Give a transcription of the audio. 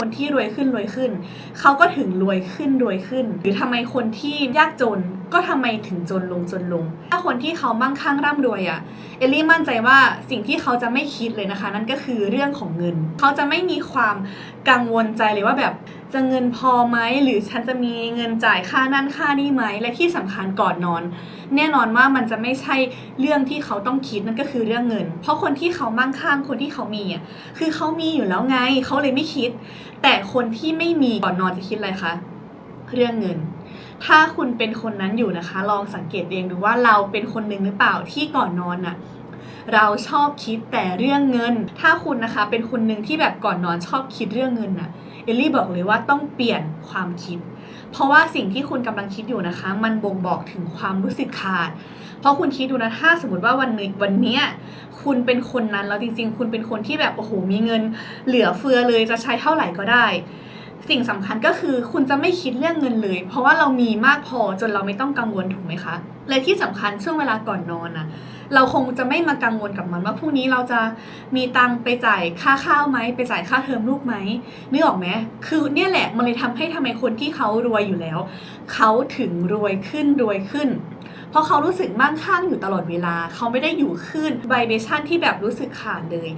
คนที่รวยขึ้นรวยขึ้น เขาก็ถึงรวยขึ้นรวยขึ้น หรือทำไมคนที่ยากจนก็ทำไมถึงจนลงจนลง ถ้าคนที่เขามั่งคั่งร่ำรวยอะ่ะเอลลี่มั่นใจว่าสิ่งที่เขาจะไม่คิดเลยนะคะ นั่นก็คือเรื่องของเงิน เขาจะไม่มีความกังวลใจเลยว่าแบบ จะเงินพอไหมหรือฉันจะมีเงินจ่ายค่านั่นค่านี่ไหมและที่สำคัญก่อนนอน แน่นอนว่ามันจะไม่ใช่เรื่องที่เขาต้องคิดนั่นก็คือเรื่องเงิน เพราะคนที่เขามั่งคั่งคนที่เขามีอะคือเขามีอยู่แล้วไงเขาเลยไม่คิด แต่คนที่ไม่มีก่อนนอนจะคิดอะไรคะเรื่องเงิน ถ้าคุณเป็นคนนั้นอยู่นะคะ ลองสังเกตเองดูว่าเราเป็นคนหนึ่งหรือเปล่าที่ก่อนนอนน่ะเราชอบคิดแต่เรื่องเงิน ถ้าคุณนะคะ เป็นคนหนึ่งที่แบบก่อนนอนชอบคิดเรื่องเงินน่ะ เอลลี่บอกเลยว่าต้องเปลี่ยนความคิด เพราะว่าสิ่งที่คุณกำลังคิดอยู่นะคะ มันบ่งบอกถึงความรู้สึกขาด เพราะคุณคิดดูนะถ้าสมมติว่าวันนึงวันเนี้ยคุณเป็นคนนั้นแล้วจริง ๆ คุณเป็นคนที่แบบโอ้โหมีเงิน เหลือเฟือเลยจะใช้เท่าไหร่ก็ได้ สิ่งสำคัญก็คือคุณจะไม่คิดเรื่องเงินเลย เพราะว่าเรามีมากพอจนเราไม่ต้องกังวลถูกไหมคะและที่สำคัญช่วงเวลาก่อนนอนนะเราคงจะไม่มากังวลกับมันว่าพรุ่งนี้เราจะมีตังไปจ่ายค่าข้าวไหมไปจ่ายค่าเทอมลูกไหมนึกออกไหมคือเนี่ยแหละมันเลยทำให้ทำไมคนที่เขารวยอยู่แล้ว เขาถึงรวยขึ้นรวยขึ้น เพราะเขารู้สึกมั่งคั่งอยู่ตลอดเวลา เขาไม่ได้อยู่ขึ้นไวเบชั่นที่แบบรู้สึกขาดเลย